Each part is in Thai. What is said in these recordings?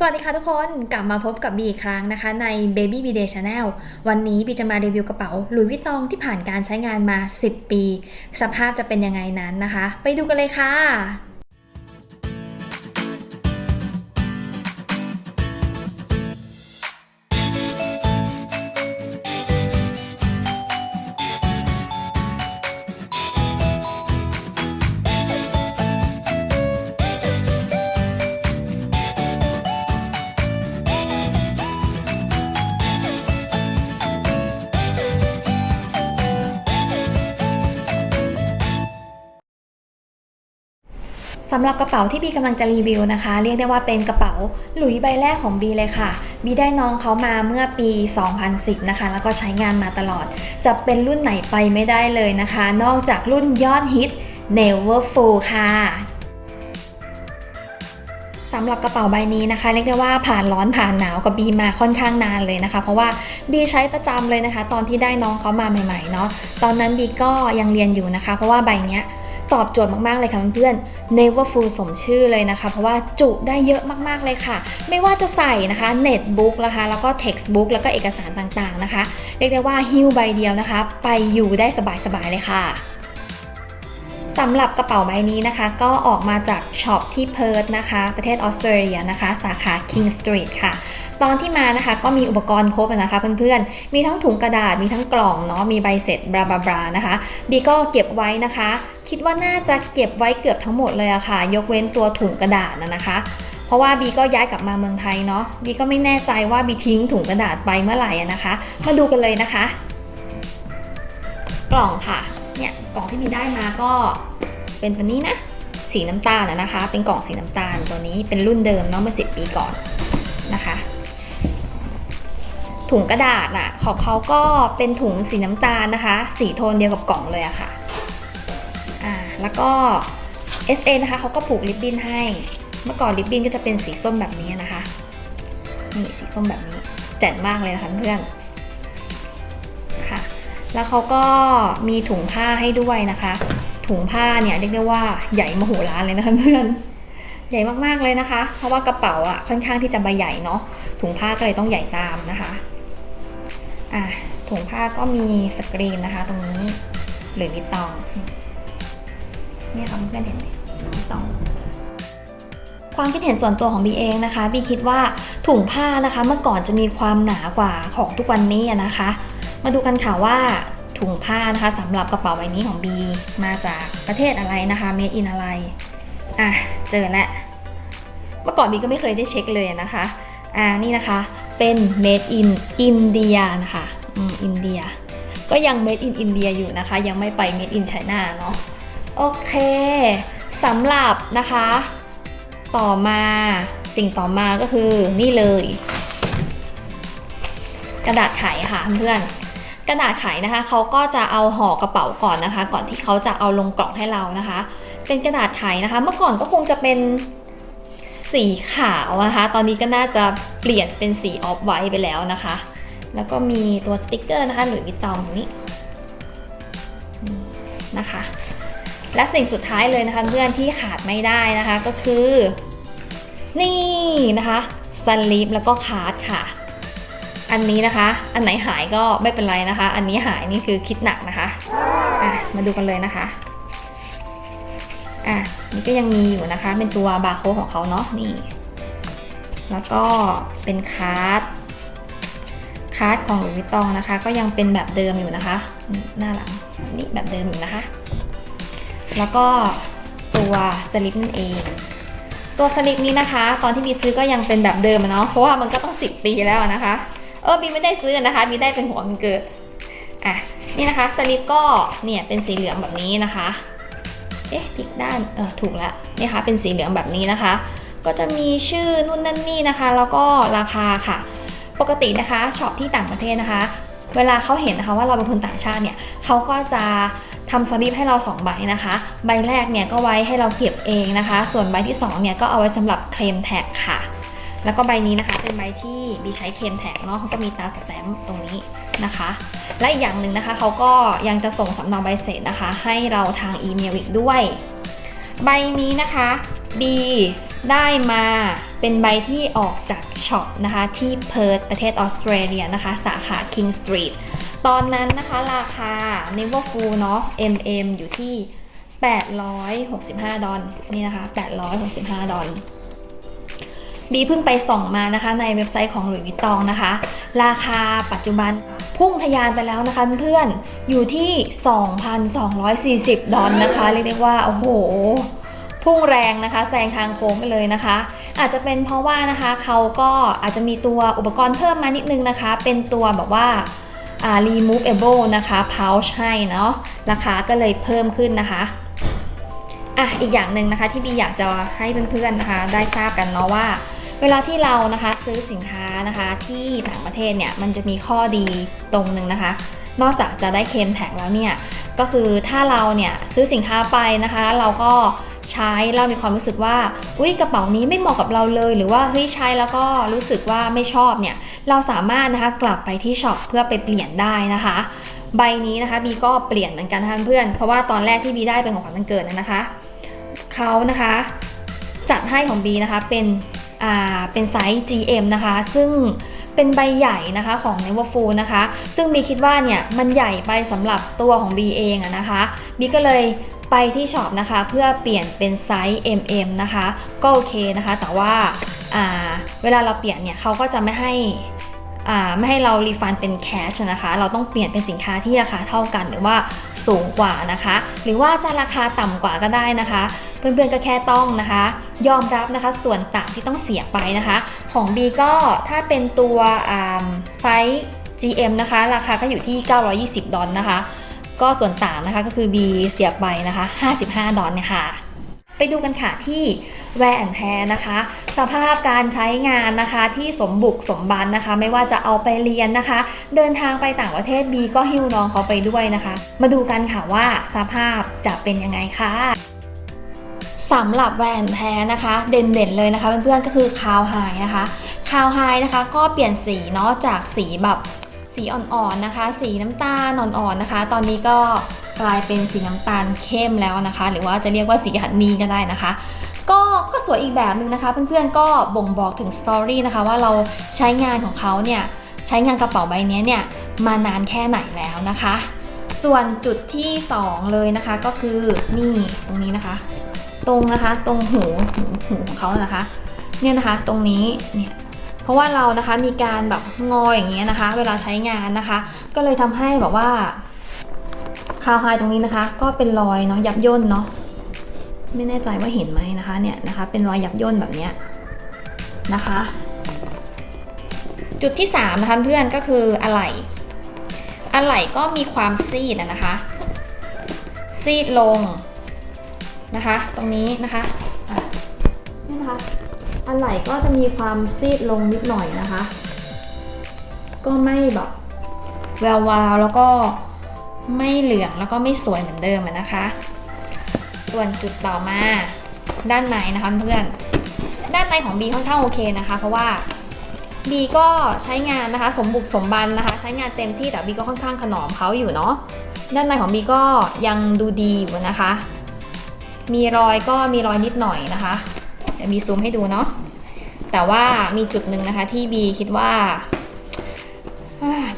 สวัสดีค่ะทุกคนกลับมาพบกับบีอีกครั้งนะคะ ใน Baby B Day Channel วันนี้บีจะมารีวิวกระเป๋าหลุยส์วิตตองที่ผ่านการใช้งานมา 10 ปี สภาพจะเป็นยังไงนั้นนะคะ ไปดูกันเลยค่ะ สำหรับกระเป๋าที่บีกำลังจะรีวิวนะคะ เรียกได้ว่าเป็นกระเป๋าหลุยใบแรกของบีเลยค่ะบีได้น้องเขามาเมื่อปี 2010 นะคะ แล้วก็ใช้งานมาตลอด จะเป็นรุ่นไหนไปไม่ได้เลยนะคะ นอกจากรุ่นยอดฮิต Never Full ค่ะสำหรับกระเป๋าใบนี้นะคะเรียกได้ว่าผ่านร้อนผ่านหนาวกับบีมาค่อนข้างนานเลยนะคะ เพราะว่าบีใช้ประจำเลยนะคะ ตอนที่ได้น้องเขามาใหม่ๆเนาะตอนนั้นบีก็ยังเรียนอยู่นะคะ เพราะว่าใบเนี้ย ตอบโจทย์มากๆเลยค่ะเพื่อนๆ Never Full สมชื่อเลยนะคะ เพราะว่าจุได้เยอะมากๆเลยค่ะ ไม่ว่าจะใส่นะคะ Netbook นะคะแล้วก็ Textbook แล้วก็เอกสารต่างๆนะคะ เรียกได้ว่าหิ้วใบเดียวนะคะ ไปอยู่ได้สบายๆเลยค่ะสำหรับกระเป๋าใบนี้นะคะ ก็ออกมาจากช็อปที่เพิร์ธนะคะ ประเทศออสเตรเลียนะคะ สาขา King Street ค่ะ ตอนที่มานะคะก็มีอุปกรณ์ครบนะคะเพื่อนๆ มีทั้งถุงกระดาษ มีทั้งกล่องเนาะ มีใบเสร็จบลาบลาบลานะคะ บีก็เก็บไว้นะคะ คิดว่าน่าจะเก็บไว้เกือบทั้งหมดเลยอะค่ะ ยกเว้นตัวถุงกระดาษนะนะคะ เพราะว่าบีก็ย้ายกลับมาเมืองไทยเนาะ บีก็ไม่แน่ใจว่าบีทิ้งถุงกระดาษไปเมื่อไหร่นะคะ มาดูกันเลยนะคะ กล่องค่ะ เนี่ย กล่องที่บีได้มาก็เป็นแบบนี้นะ สีน้ำตาลอะนะคะ เป็นกล่องสีน้ำตาลตัวนี้ เป็นรุ่นเดิมเนาะเมื่อ 10 ปีก่อนนะคะ ถุงกระดาษอะของเขาก็เป็นถุงสีน้ำตาลนะคะ สีโทนเดียวกับกล่องเลยอะค่ะอ่าแล้วก็ SA นะคะเขาก็ผูกริบบิ้นให้ เมื่อก่อนริบบิ้นก็จะเป็นสีส้มแบบนี้นะคะนี่สีส้มแบบนี้แจ๋นมากเลยนะคะเพื่อนค่ะ แล้วเขาก็มีถุงผ้าให้ด้วยนะคะ ถุงผ้าเนี่ยเรียกได้ว่าใหญ่มโหฬารเลยนะคะเพื่อนใหญ่มากๆเลยนะคะ เพราะว่ากระเป๋าอะค่อนข้างที่จะใบใหญ่เนาะถุงผ้าก็เลยต้องใหญ่ตามนะคะ อะถุงผ้าก็มีสกรีนนะคะ ตรงนี้หรือวิตตองเนี่ยค่ะเพื่อนเห็นไหมวิตองความคิดเห็นส่วนตัวของบีเองนะคะบีคิดว่าถุงผ้านะคะเมื่อก่อนจะมีความหนากว่าของทุกวันนี้นะคะ มาดูกันค่ะว่าถุงผ้านะคะสำหรับกระเป๋าใบนี้ของบีมาจากประเทศอะไรนะคะ made in อะไร อะ เจอแล้วเมื่อก่อนบีก็ไม่เคยได้เช็คเลยนะคะ อ่านี่นะคะเป็น made in India นะคะอืมอินเดีย ก็ยัง made in India อยู่นะคะ ยังไม่ไป made in China เนาะโอเคสำหรับนะคะ ต่อมาสิ่งต่อมาก็คือนี่เลย กระดาษไขค่ะเพื่อนกระดาษไขนะคะเขาก็จะเอาห่อกระเป๋าก่อนนะคะ ก่อนที่เขาจะเอาลงกล่องให้เรานะคะ เป็นกระดาษไขนะคะ เมื่อก่อนก็คงจะเป็น สีขาวนะคะ ตอนนี้ก็น่าจะเปลี่ยนเป็นสีออฟไวท์ไปแล้วนะคะ แล้วก็มีตัวสติกเกอร์นะคะหรือวิตตองนี้นะคะ และสิ่งสุดท้ายเลยนะคะเพื่อนที่ขาดไม่ได้นะคะก็คือ นี่นะคะสลีปแล้วก็คาร์ดค่ะ อันนี้นะคะ อันไหนหายก็ไม่เป็นไรนะคะ อันนี้หายนี่คือคิดหนักนะคะ อะ มาดูกันเลยนะคะ อะ นี่ก็ยังมีอยู่นะคะ เป็นตัวบาร์โค้ดของเขาเนาะนี่ แล้วก็เป็นคาร์ดคาร์ดของหลุยส์วิตตองนะคะ ก็ยังเป็นแบบเดิมอยู่นะคะ หน้าหลังนี่แบบเดิมอยู่นะคะ แล้วก็ตัวสลิปนั่นเอง ตัวสลิปนี้นะคะ ตอนที่บีซื้อก็ยังเป็นแบบเดิมอะเนาะเพราะว่ามันก็ต้อง 10 ปีแล้วนะคะเออบีไม่ได้ซื้อนะคะบีได้เป็นหัวมันเกิดอะนี่นะคะสลิปก็เนี่ยเป็นสีเหลืองแบบนี้นะคะ เอ๊ะพลิกด้านเออถูกแล้วนี่ค่ะเป็นสีเหลืองแบบนี้นะคะ ก็จะมีชื่อนู่นนั่นนี่นะคะ แล้วก็ราคาค่ะ ปกตินะคะช็อปที่ต่างประเทศนะคะ เวลาเขาเห็นนะคะว่าเราเป็นคนต่างชาติเนี่ยเขาก็จะทำสลิปให้เรา 2 ใบนะคะ ใบแรกเนี่ยก็ไว้ให้เราเก็บเองนะคะ ส่วนใบที่2เนี่ยก็เอาไว้สำหรับเคลมแท็กค่ะ แล้วก็ใบนี้นะคะเป็นใบที่บีใช้เคลมแท็กเนาะเขาก็มีตาสแตมป์ตรงนี้นะคะ และอีกอย่างหนึ่งนะคะเขาก็ยังจะส่งสำเนาใบเสร็จนะคะ ให้เราทางอีเมลอีกด้วย ใบนี้นะคะ B ได้มาเป็นใบที่ออกจากช็อปนะคะที่เพิร์ธประเทศออสเตรเลียนะคะ สาขา King Street ตอนนั้นนะคะราคา Never Full เนาะ MM อยู่ที่ 865 ดอลนี่นะคะ 865 ดอล บีเพิ่งไปส่องมานะคะในเว็บไซต์ของหลุยส์วิตตองนะคะ ราคาปัจจุบันพุ่งทะยานไปแล้วนะคะเพื่อนๆอยู่ที่ 2,240 ดอลนะคะ เรียกได้ว่า โอ้โห พุ่งแรงนะคะแซงทางโค้งไปเลยนะคะ อาจจะเป็นเพราะว่านะคะเขาก็อาจจะมีตัวอุปกรณ์เพิ่มมานิดนึงนะคะ เป็นตัวแบบว่าอ่า removable นะคะ pouch ให้เนาะราคาก็เลยเพิ่มขึ้นนะคะอะอีกอย่างหนึ่งนะคะที่บีอยากจะให้เพื่อนๆนะคะ ได้ทราบกันเนาะว่า เวลาที่เรานะคะซื้อสินค้านะคะที่ต่างประเทศเนี่ยมันจะมีข้อดีตรงหนึ่งนะคะ นอกจากจะได้เคมแท็กแล้วเนี่ยก็คือถ้าเราเนี่ยซื้อสินค้าไปนะคะแล้วเราก็ใช้เรามีความรู้สึกว่าอุ้ยกระเป๋านี้ไม่เหมาะกับเราเลย หรือว่าเฮ้ยใช้แล้วก็รู้สึกว่าไม่ชอบเนี่ยเราสามารถนะคะกลับไปที่ช็อปเพื่อไปเปลี่ยนได้นะคะ ใบนี้นะคะบีก็เปลี่ยนเหมือนกันท่านเพื่อน เพราะว่าตอนแรกที่บีได้เป็นของขวัญวันเกิดนะคะเขานะคะ จัดให้ของบีนะคะเป็น เป็นไซส์ GM นะคะ ซึ่งเป็นใบใหญ่นะคะของ Neverfull นะคะ ซึ่งบีคิดว่าเนี่ยมันใหญ่ไปสำหรับตัวของบีเองอะนะคะบีก็เลยไปที่ช็อปนะคะเพื่อเปลี่ยนเป็นไซส์ MM นะคะก็โอเคนะคะ แต่ว่าาเวลาเราเปลี่ยนเนี่ยเขาก็จะไม่ให้ไม่ให้เรารีฟันเป็นแคชนะคะ เราต้องเปลี่ยนเป็นสินค้าที่ราคาเท่ากันหรือว่าสูงกว่านะคะ หรือว่าจะราคาต่ำกว่าก็ได้นะคะ เพื่อนๆก็แค่ต้องนะคะ ยอมรับนะคะส่วนต่างที่ต้องเสียไปนะคะ ของ B ก็ถ้าเป็นตัวไซส์ GM นะคะ ราคาก็อยู่ที่ 920 ดอลนะคะ ก็ส่วนต่างนะคะก็คือ B เสียไปนะคะ 55 ดอลเนี่ยค่ะไปดูกันค่ะที่แวร์แอนแทนะคะ สภาพการใช้งานนะคะที่สมบุกสมบันนะคะ ไม่ว่าจะเอาไปเรียนนะคะ เดินทางไปต่างประเทศ B ก็หิ้วน้องเขาไปด้วยนะคะ มาดูกันค่ะว่าสภาพจะเป็นยังไงค่ะ สำหรับแหวนแท้นะคะ เด่นๆเลยนะคะเพื่อนๆก็คือคาวไฮนะคะคาวไฮนะคะก็เปลี่ยนสีเนาะจากสีแบบสีอ่อนๆนะคะ สีน้ำตาลอ่อนๆนะคะ ตอนนี้ก็กลายเป็นสีน้ำตาลเข้มแล้วนะคะ หรือว่าจะเรียกว่าสีฮันนีก็ได้นะคะก็ก็สวยอีกแบบหนึ่งนะคะเพื่อนๆก็บ่งบอกถึงสตอรี่นะคะว่าเราใช้งานของเขาเนี่ยใช้งานกระเป๋าใบนี้เนี่ยมานานแค่ไหนแล้วนะคะ ส่วนจุดที่สองเลยนะคะก็คือนี่ตรงนี้นะคะ ตรงนะคะ ตรงหูหูหูของเขานะคะ เนี่ยนะคะ ตรงนี้ เนี่ย เพราะว่าเรานะคะมีการแบบงออย่างเงี้ยนะคะ เวลาใช้งานนะคะ ก็เลยทำให้แบบว่าคาวไฮตรงนี้นะคะ ก็เป็นรอยเนาะยับย่นเนาะ ไม่แน่ใจว่าเห็นไหมนะคะ เนี่ยนะคะ เป็นรอยยับย่นแบบเนี้ยนะคะ จุดที่3นะคะเพื่อนก็คืออะไหล่อะไหล่ก็มีความซีดนะคะ ซีดลง นะคะ ตรงนี้นะคะนี่นะคะ อันไหลก็จะมีความซีดลงนิดหน่อยนะคะ ก็ไม่แบบแวววาวแล้วก็ไม่เหลืองแล้วก็ไม่สวยเหมือนเดิมนะคะ ส่วนจุดต่อมาด้านในนะคะเพื่อน ด้านในของ B ค่อนข้างโอเคนะคะ เพราะว่า B ก็ใช้งานนะคะ สมบุกสมบันนะคะ ใช้งานเต็มที่แต่ B ก็ค่อนข้างขนอมเขาอยู่เนาะด้านในของ B ก็ยังดูดีอยู่นะคะ มีรอยก็มีรอยนิดหน่อยนะคะเดี๋ยวมีซูมให้ดูเนาะแต่ว่ามีจุดหนึ่งนะคะที่บีคิดว่า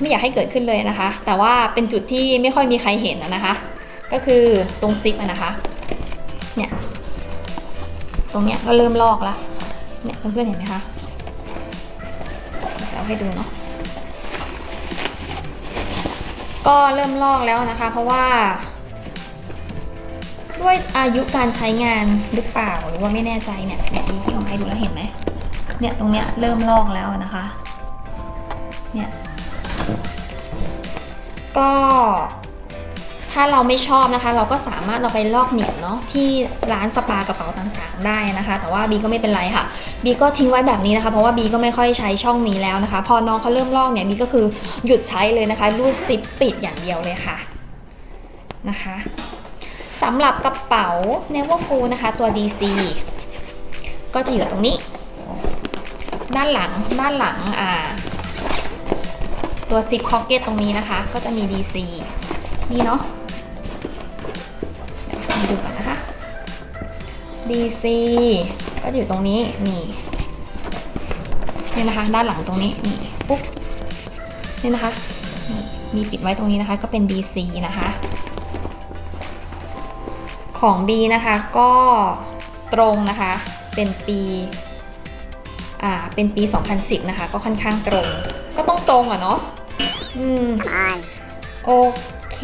ไม่อยากให้เกิดขึ้นเลยนะคะ แต่ว่าเป็นจุดที่ไม่ค่อยมีใครเห็นนะคะ ก็คือตรงซิปนะคะเนี่ยตรงเนี้ยก็เริ่มลอกแล้วเนี่ยเพื่อนๆเห็นไหมคะจะเอาให้ดูเนาะก็เริ่มลอกแล้วนะคะ เพราะว่า ด้วยอายุการใช้งานหรือเปล่าหรือว่าไม่แน่ใจเนี่ยเนี่ยที่ที่ผมให้ดูแล้วเห็นไหมเนี่ยตรงเนี้ยเริ่มลอกแล้วนะคะเนี่ยก็ถ้าเราไม่ชอบนะคะ เราก็สามารถเราไปลอกเหนียบเนาะที่ร้านสปากระเป๋าต่างๆ ได้นะคะ แต่ว่าบีก็ไม่เป็นไรค่ะบีก็ทิ้งไว้แบบนี้นะคะ เพราะว่าบีก็ไม่ค่อยใช้ช่องนี้แล้วนะคะ พอน้องเขาเริ่มลอกเนี่ยบีก็คือหยุดใช้เลยนะคะรูดซิปปิดอย่างเดียวเลยค่ะนะคะ สำหรับกระเป๋า Neverfull นะคะ ตัว DC ก็จะอยู่ตรงนี้ ด้านหลังด้านหลังอ่าตัว zip pocket ตรงนี้นะคะ ก็จะมี DC นี่เนาะดูกันนะคะ DC ก็อยู่ตรงนี้นี่นี่นะคะ ด้านหลังตรงนี้นี่ปุ๊บนี่นะคะ มีปิดไว้ตรงนี้นะคะ ก็เป็น BC นะคะ ของ B นะคะก็ตรงนะคะเป็นปีอ่าเป็นปี 2010 นะคะ ก็ค่อนข้างตรง ก็ต้องตรงอะเนาะอืมโอเค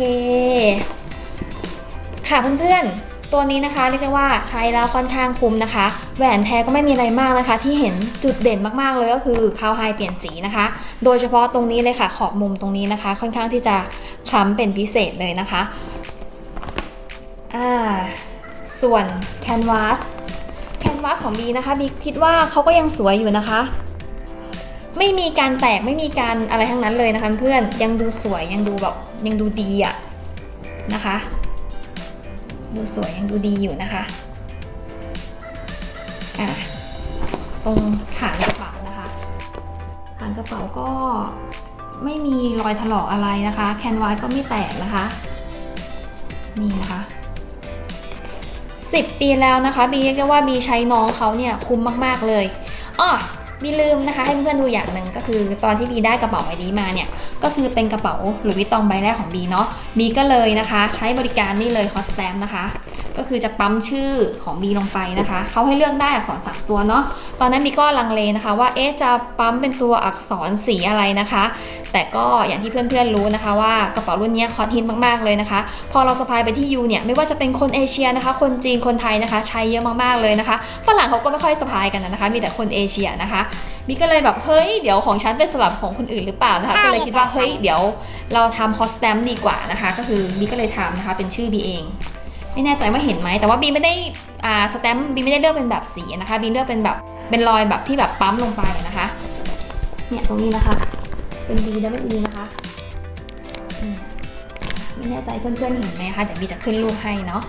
ค่ะเพื่อนๆ ตัวนี้นะคะเรียกได้ว่าใช้แล้วค่อนข้างคุ้มนะคะ แหวนแท้ก็ไม่มีอะไรมากนะคะ ที่เห็นจุดเด่นมากๆเลยก็คือคาวไฮเปลี่ยนสีนะคะ โดยเฉพาะตรงนี้เลยค่ะขอบมุมตรงนี้นะคะ ค่อนข้างที่จะคล้ำเป็นพิเศษเลยนะคะ อ่าส่วนแคนวาสแคนวาสของบีนะคะบีคิดว่าเขาก็ยังสวยอยู่นะคะ ไม่มีการแตกไม่มีการอะไรทั้งนั้นเลยนะคะเพื่อนยังดูสวยยังดูแบบยังดูดีอะนะคะ ดูสวยยังดูดีอยู่นะคะอะตรงฐานกระเป๋านะคะฐานกระเป๋าก็ไม่มีรอยถลอกอะไรนะคะ แคนวาสก็ไม่แตกนะคะ นี่นะคะ 10 ปีแล้วนะคะบีเรียกได้ว่าบีใช้น้องเขาเนี่ยคุ้มมากๆเลยอ้อบีลืมนะคะให้เพื่อนๆดูอย่างหนึ่งก็คือตอนที่บีได้กระเป๋าใบนี้มาเนี่ยก็คือเป็นกระเป๋าหลุยส์วิตตองใบแรกของบีเนาะบีก็เลยนะคะ ใช้บริการนี่เลยคอสแตมนะคะ ก็คือจะปั๊มชื่อของบีลงไปนะคะเขาให้เลือกได้อักษรสามตัวเนาะตอนนั้นบีก็ลังเลนะคะ ว่าเอ๊ะจะปั๊มเป็นตัวอักษรสีอะไรนะคะ แต่ก็อย่างที่เพื่อนๆรู้นะคะ ว่ากระเป๋ารุ่นนี้ฮอตฮิตมากๆเลยนะคะ พอเราสะพายไปที่ยูเนี่ยไม่ว่าจะเป็นคนเอเชียนะคะ คนจีนคนไทยนะคะ ใช้เยอะมากๆเลยนะคะฝรั่งเขาก็ไม่ค่อยสะพายกันนะคะ มีแต่คนเอเชียนะคะบีก็เลยแบบเฮ้ยเดี๋ยวของฉันเป็นสลับของคนอื่นหรือเปล่านะคะก็เลยคิดว่าเฮ้ยเดี๋ยวเราทำฮอตสแตมดีกว่านะคะ ก็คือบีก็เลยทำนะคะเป็นชื่อบีเอง ไม่แน่ใจว่าเห็นไหม แต่ว่าบีไม่ได้อ่าสแตมป์บีไม่ได้เลือกเป็นแบบสีนะคะบีเลือกเป็นแบบเป็นรอยแบบที่แบบปั๊มลงไปนะคะเนี่ยตรงนี้นะคะ เป็น B W E นะคะ ไม่แน่ใจเพื่อนๆเห็นไหมคะเดี๋ยวบีจะขึ้นรูปให้เนาะ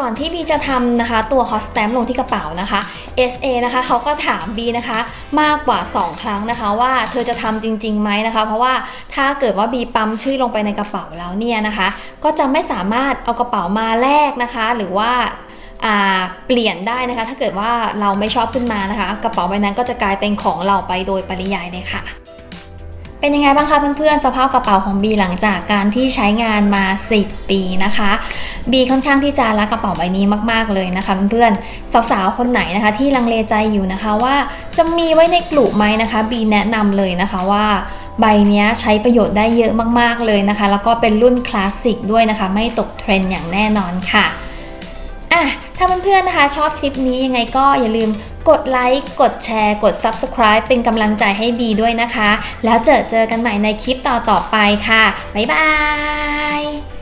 ก่อนที่บีจะทำนะคะ ตัว hot stamp ลงที่กระเป๋านะคะ SA นะคะเขาก็ถามบีนะคะ มากกว่า 2 ครั้งนะคะ ว่าเธอจะทำจริงๆไหมนะคะ เพราะว่าถ้าเกิดว่าบีปั๊มชื่อลงไปในกระเป๋าแล้วเนี่ยนะคะ ก็จะไม่สามารถเอากระเป๋ามาแลกนะคะ หรือว่าเปลี่ยนได้นะคะ ถ้าเกิดว่าเราไม่ชอบขึ้นมานะคะ กระเป๋าใบนั้นก็จะกลายเป็นของเราไปโดยปริยายเลยค่ะ เป็นยังไงบ้างคะเพื่อนๆ สภาพกระเป๋าของบีหลังจากการที่ใช้งานมา 10 ปีนะคะบีค่อนข้างที่จะรักกระเป๋าใบนี้มากๆเลยนะคะเพื่อนๆสาวๆคนไหนนะคะ ที่ลังเลใจอยู่นะคะว่าจะมีไว้ในกลุ่มไหมนะคะบีแนะนำเลยนะคะว่าใบนี้ใช้ประโยชน์ได้เยอะมากๆเลยนะคะ แล้วก็เป็นรุ่นคลาสสิกด้วยนะคะ ไม่ตกเทรนด์อย่างแน่นอนค่ะอะถ้าเพื่อนๆนะคะชอบคลิปนี้ยังไงก็อย่าลืม กดไลค์ กดแชร์ กด Subscribe เป็นกำลังใจให้บีด้วยนะคะ แล้วเจอเจอกันใหม่ในคลิปต่อๆไปค่ะ บ๊ายบาย